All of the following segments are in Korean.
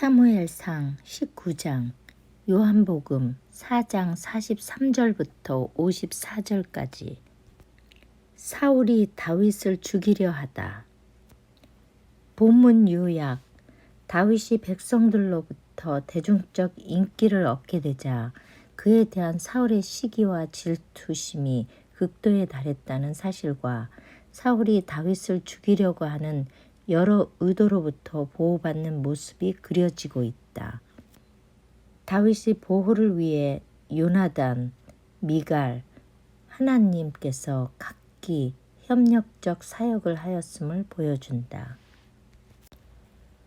사무엘상 19장 요한복음 4장 43절부터 54절까지 사울이 다윗을 죽이려 하다. 본문 요약 다윗이 백성들로부터 대중적 인기를 얻게 되자 그에 대한 사울의 시기와 질투심이 극도에 달했다는 사실과 사울이 다윗을 죽이려고 하는 여러 의도로부터 보호받는 모습이 그려지고 있다. 다윗이 보호를 위해 요나단, 미갈, 하나님께서 각기 협력적 사역을 하였음을 보여준다.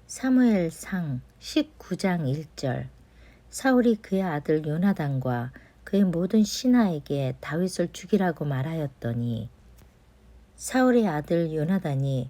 사무엘상 19장 1절 사울이 그의 아들 요나단과 그의 모든 신하에게 다윗을 죽이라고 말하였더니 사울의 아들 요나단이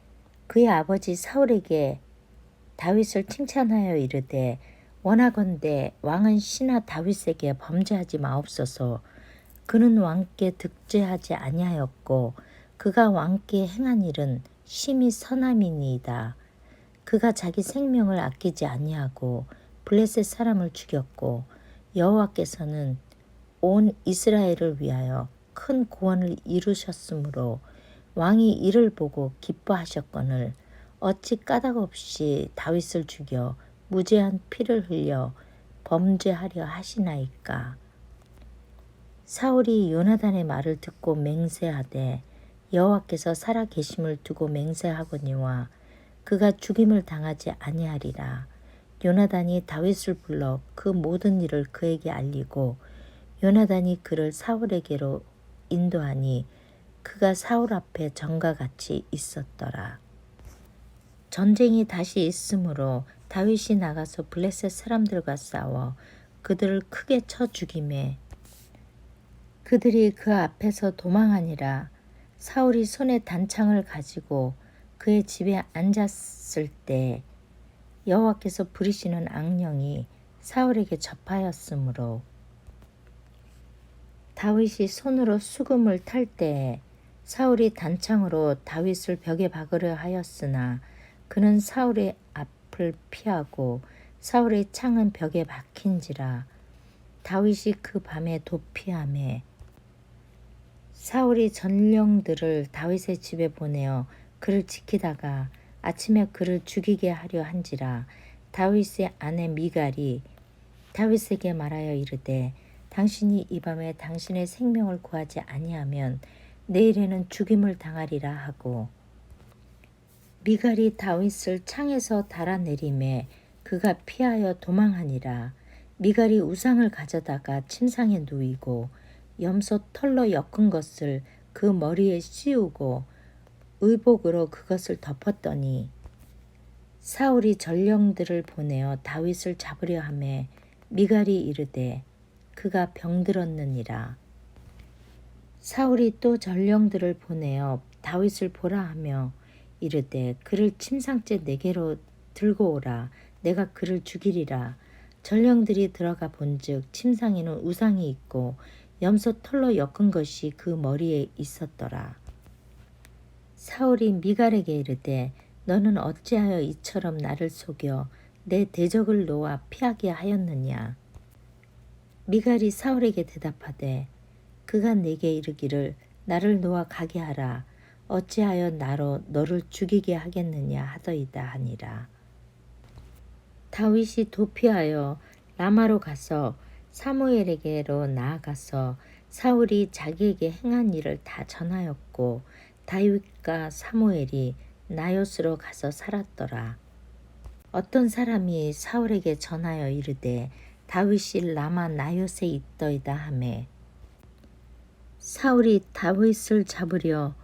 그의 아버지 사울에게 다윗을 칭찬하여 이르되 원하건대 왕은 신하 다윗에게 범죄하지 마옵소서. 그는 왕께 득죄하지 아니하였고 그가 왕께 행한 일은 심히 선함이니이다. 그가 자기 생명을 아끼지 아니하고 블레셋 사람을 죽였고 여호와께서는 온 이스라엘을 위하여 큰 구원을 이루셨으므로 왕이 이를 보고 기뻐하셨거늘 어찌 까닭 없이 다윗을 죽여 무죄한 피를 흘려 범죄하려 하시나이까. 사울이 요나단의 말을 듣고 맹세하되 여호와께서 살아 계심을 두고 맹세하거니와 그가 죽임을 당하지 아니하리라. 요나단이 다윗을 불러 그 모든 일을 그에게 알리고 요나단이 그를 사울에게로 인도하니 그가 사울 앞에 전과 같이 있었더라. 전쟁이 다시 있으므로 다윗이 나가서 블레셋 사람들과 싸워 그들을 크게 쳐 죽임에 그들이 그 앞에서 도망하니라 사울이 손에 단창을 가지고 그의 집에 앉았을 때 여호와께서 부리시는 악령이 사울에게 접하였으므로 다윗이 손으로 수금을 탈 때에 사울이 단창으로 다윗을 벽에 박으려 하였으나 그는 사울의 앞을 피하고 사울의 창은 벽에 박힌지라 다윗이 그 밤에 도피함에 사울이 전령들을 다윗의 집에 보내어 그를 지키다가 아침에 그를 죽이게 하려 한지라 다윗의 아내 미갈이 다윗에게 말하여 이르되 당신이 이 밤에 당신의 생명을 구하지 아니하면 내일에는 죽임을 당하리라 하고 미갈이 다윗을 창에서 달아내림에 그가 피하여 도망하니라. 미갈이 우상을 가져다가 침상에 누이고 염소 털로 엮은 것을 그 머리에 씌우고 의복으로 그것을 덮었더니 사울이 전령들을 보내어 다윗을 잡으려 하매 미갈이 이르되 그가 병들었느니라 사울이 또 전령들을 보내어 다윗을 보라 하며 이르되 그를 침상째 내게로 들고 오라. 내가 그를 죽이리라. 전령들이 들어가 본즉 침상에는 우상이 있고 염소 털로 엮은 것이 그 머리에 있었더라. 사울이 미갈에게 이르되 너는 어찌하여 이처럼 나를 속여 내 대적을 놓아 피하게 하였느냐? 미갈이 사울에게 대답하되 그가 내게 이르기를 나를 놓아 가게 하라 어찌하여 나로 너를 죽이게 하겠느냐 하더이다 하니라. 다윗이 도피하여 라마로 가서 사무엘에게로 나아가서 사울이 자기에게 행한 일을 다 전하였고 다윗과 사무엘이 나요스로 가서 살았더라. 어떤 사람이 사울에게 전하여 이르되 다윗이 라마 나요스에 있더이다 하매 사울이 다윗을 잡으려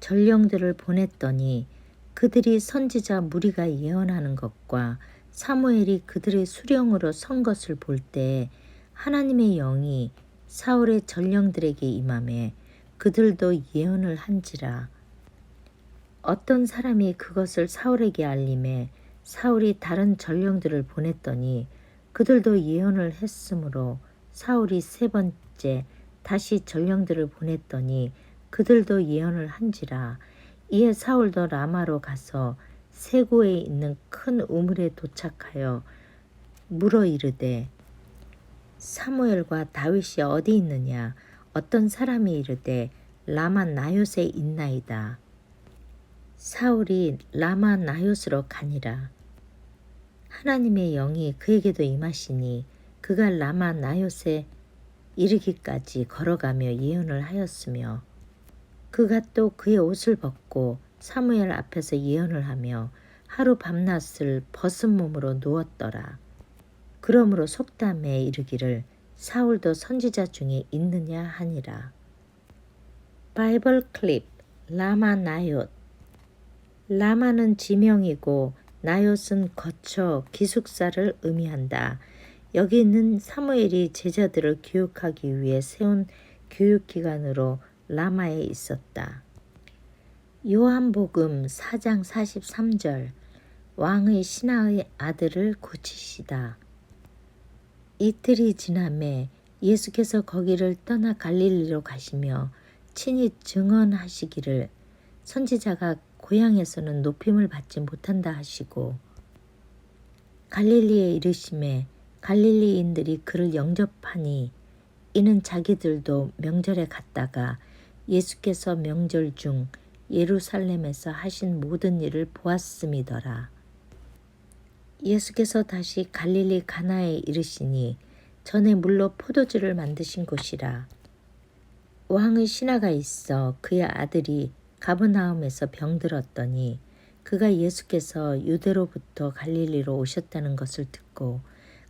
전령들을 보냈더니 그들이 선지자 무리가 예언하는 것과 사무엘이 그들의 수령으로 선 것을 볼 때 하나님의 영이 사울의 전령들에게 임함에 그들도 예언을 한지라. 어떤 사람이 그것을 사울에게 알림해 사울이 다른 전령들을 보냈더니 그들도 예언을 했으므로 사울이 세 번째 다시 전령들을 보냈더니 그들도 예언을 한지라 이에 사울도 라마로 가서 세고에 있는 큰 우물에 도착하여 물어 이르되 사무엘과 다윗이 어디 있느냐? 어떤 사람이 이르되 라마 나요에 있나이다. 사울이 라마 나요스로 가니라. 하나님의 영이 그에게도 임하시니 그가 라마 나요에 이르기까지 걸어가며 예언을 하였으며 그가 또 그의 옷을 벗고 사무엘 앞에서 예언을 하며 하루 밤낮을 벗은 몸으로 누웠더라. 그러므로 속담에 이르기를 사울도 선지자 중에 있느냐 하니라. 바이블 클립 라마 나얏 라마는 지명이고 나얏은 거처 기숙사를 의미한다. 여기 있는 사무엘이 제자들을 교육하기 위해 세운 교육기관으로 라마에 있었다. 요한복음 4장 43절 왕의 신하의 아들을 고치시다. 이틀이 지남에 예수께서 거기를 떠나 갈릴리로 가시며 친히 증언하시기를 선지자가 고향에서는 높임을 받지 못한다 하시고 갈릴리에 이르심에 갈릴리인들이 그를 영접하니 이는 자기들도 명절에 갔다가 예수께서 명절 중 예루살렘에서 하신 모든 일을 보았음이더라. 예수께서 다시 갈릴리 가나에 이르시니 전에 물로 포도주를 만드신 곳이라. 왕의 신하가 있어 그의 아들이 가브나움에서 병들었더니 그가 예수께서 유대로부터 갈릴리로 오셨다는 것을 듣고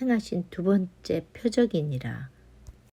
행하신 두 번째 표적이니라.